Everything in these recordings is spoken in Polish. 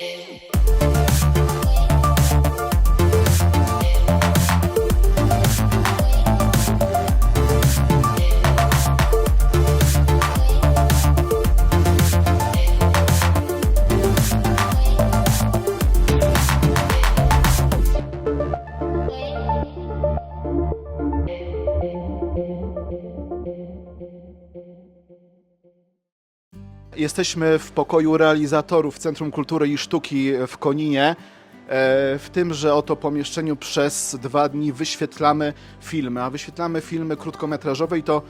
Ew. Jesteśmy w pokoju realizatorów Centrum Kultury i Sztuki w Koninie. E, W tymże oto pomieszczeniu przez dwa dni wyświetlamy filmy, a wyświetlamy filmy krótkometrażowe i to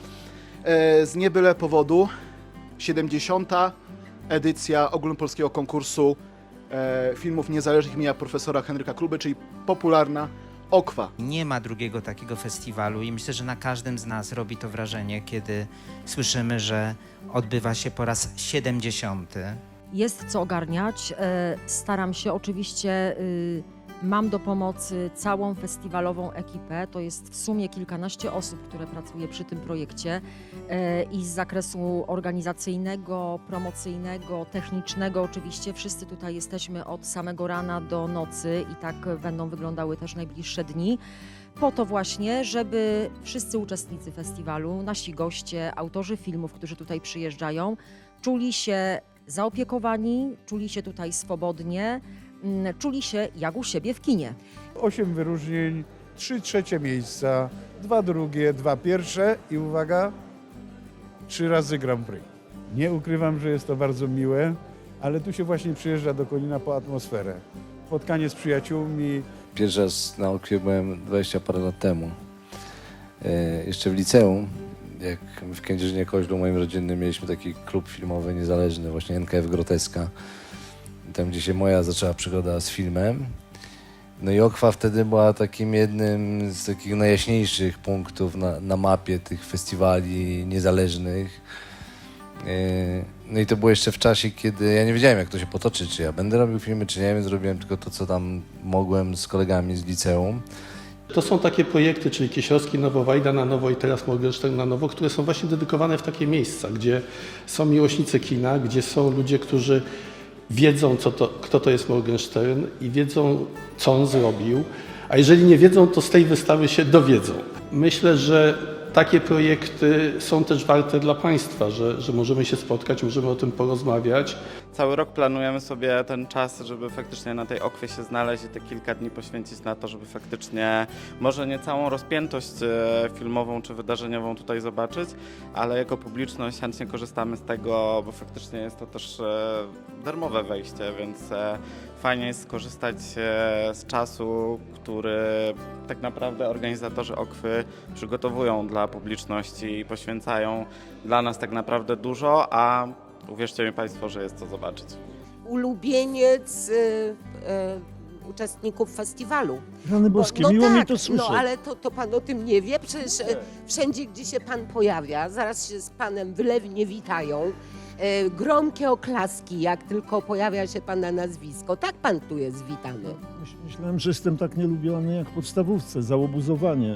e, z niebyle powodu 70. edycja ogólnopolskiego konkursu e, filmów niezależnych imienia profesora Henryka Kluby, czyli popularna Okwa. Nie ma drugiego takiego festiwalu i myślę, że na każdym z nas robi to wrażenie, kiedy słyszymy, że odbywa się po raz 70. Jest co ogarniać. e, Staram się oczywiście. y, Mam do pomocy całą festiwalową ekipę. To jest w sumie kilkanaście osób, które pracuje przy tym projekcie e, i z zakresu organizacyjnego, promocyjnego, technicznego. Oczywiście wszyscy tutaj jesteśmy od samego rana do nocy i tak będą wyglądały też najbliższe dni. Po to właśnie, żeby wszyscy uczestnicy festiwalu, nasi goście, autorzy filmów, którzy tutaj przyjeżdżają, czuli się zaopiekowani, czuli się tutaj swobodnie, mm, czuli się jak u siebie w kinie. Osiem wyróżnień, trzy trzecie miejsca, dwa drugie, dwa pierwsze i uwaga, trzy razy Grand Prix. Nie ukrywam, że jest to bardzo miłe, ale tu się właśnie przyjeżdża do Konina po atmosferę. Spotkanie z przyjaciółmi, Pierwszy raz na Okwie byłem 20 parę lat temu. E, jeszcze w liceum, jak w Kędzierzynie Koźlu moim rodzinnym mieliśmy taki klub filmowy niezależny, właśnie NKF Groteska. Tam, gdzie się moja zaczęła przygoda z filmem. No i Okwa wtedy była takim jednym z takich najjaśniejszych punktów na, na mapie tych festiwali niezależnych. E, No i to było jeszcze w czasie, kiedy ja nie wiedziałem, jak to się potoczy, czy ja będę robił filmy, czy nie, więc zrobiłem tylko to, co tam mogłem z kolegami z liceum. To są takie projekty, czyli Kieśrowski Nowo, Wajda na nowo i teraz Morgenstern na nowo, które są właśnie dedykowane w takie miejsca, gdzie są miłośnicy kina, gdzie są ludzie, którzy wiedzą, to, kto to jest Morgenstern i wiedzą, co on zrobił, a jeżeli nie wiedzą, to z tej wystawy się dowiedzą. Myślę, że takie projekty są też warte dla państwa, że, że możemy się spotkać, możemy o tym porozmawiać. Cały rok planujemy sobie ten czas, żeby faktycznie na tej okwie się znaleźć i te kilka dni poświęcić na to, żeby faktycznie może nie całą rozpiętość e, filmową czy wydarzeniową tutaj zobaczyć, ale jako publiczność chętnie korzystamy z tego, bo faktycznie jest to też e, darmowe wejście, więc e, fajnie jest skorzystać z czasu, który tak naprawdę organizatorzy okwy przygotowują dla publiczności i poświęcają dla nas tak naprawdę dużo, a uwierzcie mi Państwo, że jest co zobaczyć. ulubieniec y, y, uczestników festiwalu. Rany Bo- boskie, no miło tak, mi to słyszeć. No ale to, to pan o tym nie wie, przecież e, wszędzie, gdzie się pan pojawia, zaraz się z panem wylewnie witają. E, gromkie oklaski, jak tylko pojawia się pana nazwisko. Tak pan tu jest witany. Myś- Myślałem, że jestem tak nielubiany jak w podstawówce, załobuzowanie.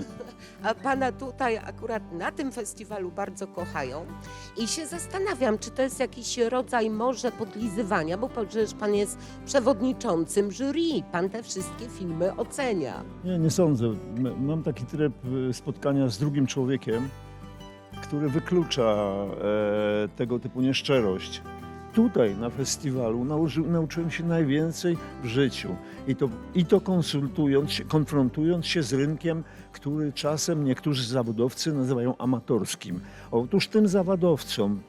A pana tutaj akurat na tym festiwalu bardzo kochają. I się zastanawiam, czy to jest jakiś rodzaj może podlizywania, bo przecież pan jest przewodniczącym jury. Pan te wszystkie filmy ocenia. Nie, nie sądzę. Mam taki tryb y, spotkania z drugim człowiekiem, który wyklucza e, tego typu nieszczerość. Tutaj na festiwalu nauczy, nauczyłem się najwięcej w życiu. I to, I to konsultując konfrontując się z rynkiem, który czasem niektórzy zawodowcy nazywają amatorskim. Otóż tym zawodowcom,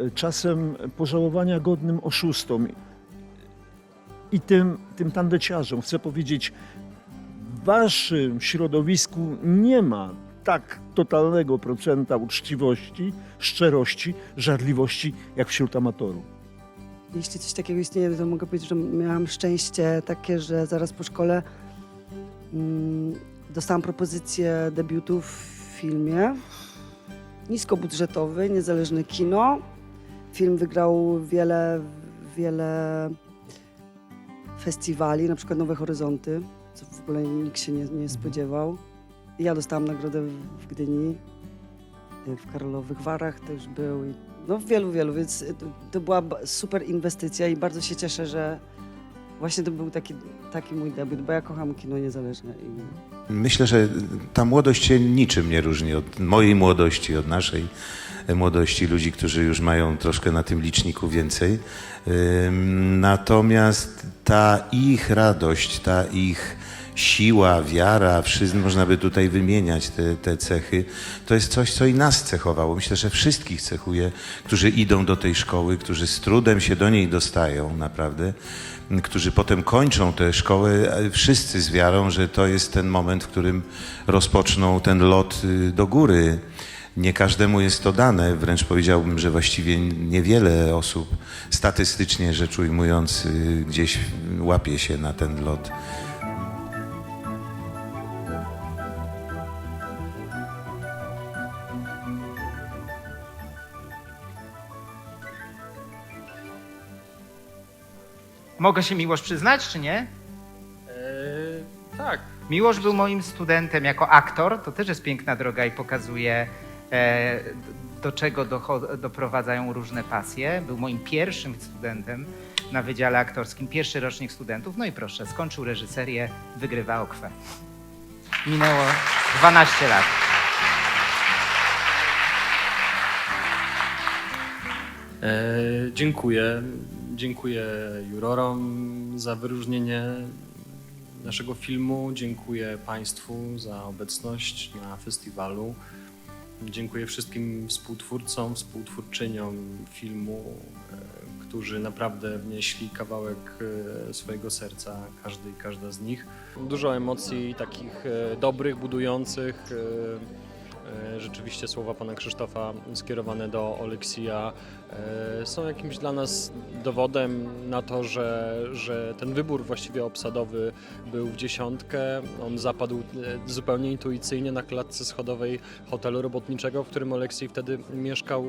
e, e, czasem pożałowania godnym oszustom i tym, tym tandeciarzom chcę powiedzieć, w waszym środowisku nie ma tak totalnego procenta uczciwości, szczerości, żarliwości jak wśród amatorów. Jeśli coś takiego istnieje, to mogę powiedzieć, że miałam szczęście takie, że zaraz po szkole mm, dostałam propozycję debiutu w filmie. Niskobudżetowy, niezależne kino. Film wygrał wiele, wiele festiwali, na przykład Nowe Horyzonty, co w ogóle nikt się nie, nie spodziewał. Ja dostałam nagrodę w- Gdyni, w Karolowych Warach też był. i- No w wielu, wielu, więc to, to była super inwestycja i bardzo się cieszę, że, właśnie to był taki, taki mój debiut, bo ja kocham kino niezależne. I... Myślę, że ta młodość się niczym nie różni od mojej młodości, od naszej młodości, ludzi, którzy już mają troszkę na tym liczniku więcej. Natomiast ta ich radość, ta ich siła, wiara, wszystko można by tutaj wymieniać te, te cechy, to jest coś, co i nas cechowało. Myślę, że wszystkich cechuje, którzy idą do tej szkoły, którzy z trudem się do niej dostają, naprawdę którzy potem kończą tę szkołę, e, wszyscy z wiarą, że to jest ten moment, w którym rozpoczną ten lot y, do góry. Nie każdemu jest to dane, wręcz powiedziałbym, że właściwie niewiele osób, statystycznie rzecz ujmując, y, gdzieś łapie się na ten lot. Mogę się Miłosz przyznać, czy nie? tak. Miłosz był moim studentem jako aktor, to też jest piękna droga i pokazuje, e, do czego doprowadzają różne pasje. Był moim pierwszym studentem na Wydziale Aktorskim, pierwszy rocznik studentów. No i proszę, skończył reżyserię, wygrywa Okwę. Minęło 12 lat. E, dziękuję. Dziękuję jurorom za wyróżnienie naszego filmu. Dziękuję Państwu za obecność na festiwalu. Dziękuję wszystkim współtwórcom, współtwórczyniom filmu, e, którzy naprawdę wnieśli kawałek e, swojego serca, każdy i każda z nich. Dużo emocji takich e, dobrych, budujących. E, Rzeczywiście słowa pana Krzysztofa skierowane do Oleksija e, są jakimś dla nas dowodem na to, że, że ten wybór właściwie obsadowy był w dziesiątkę. On zapadł e, zupełnie intuicyjnie na klatce schodowej hotelu robotniczego, w którym Oleksij wtedy mieszkał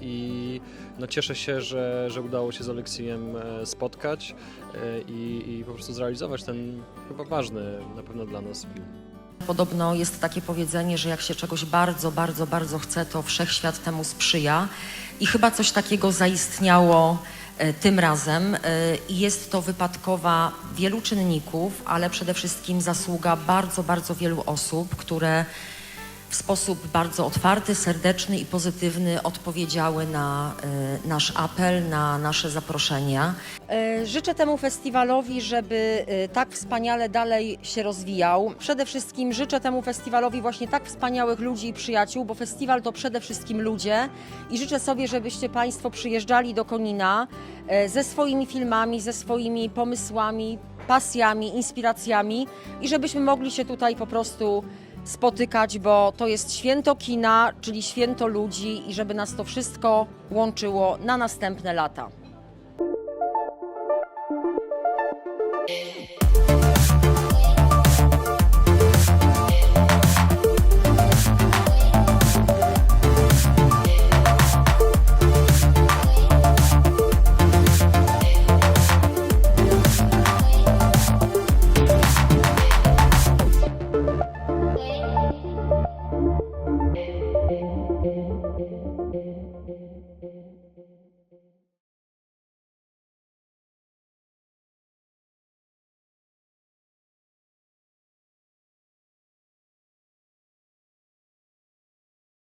i no cieszę się, że, że udało się z Oleksijem spotkać i, i po prostu zrealizować ten chyba ważny na pewno dla nas film. Podobno jest takie powiedzenie, że jak się czegoś bardzo, bardzo, bardzo chce, to wszechświat temu sprzyja. I chyba coś takiego zaistniało e, tym razem. E, I jest to wypadkowa wielu czynników, ale przede wszystkim zasługa bardzo, bardzo wielu osób, które w sposób bardzo otwarty, serdeczny i pozytywny odpowiedziały na e, nasz apel, na nasze zaproszenia. E, Życzę temu festiwalowi, żeby e, tak wspaniale dalej się rozwijał. Przede wszystkim życzę temu festiwalowi właśnie tak wspaniałych ludzi i przyjaciół, bo festiwal to przede wszystkim ludzie i życzę sobie, żebyście Państwo przyjeżdżali do Konina ze swoimi filmami, ze swoimi pomysłami, pasjami, inspiracjami i żebyśmy mogli się tutaj po prostu spotykać, bo to jest święto kina, czyli święto ludzi i żeby nas to wszystko łączyło na następne lata.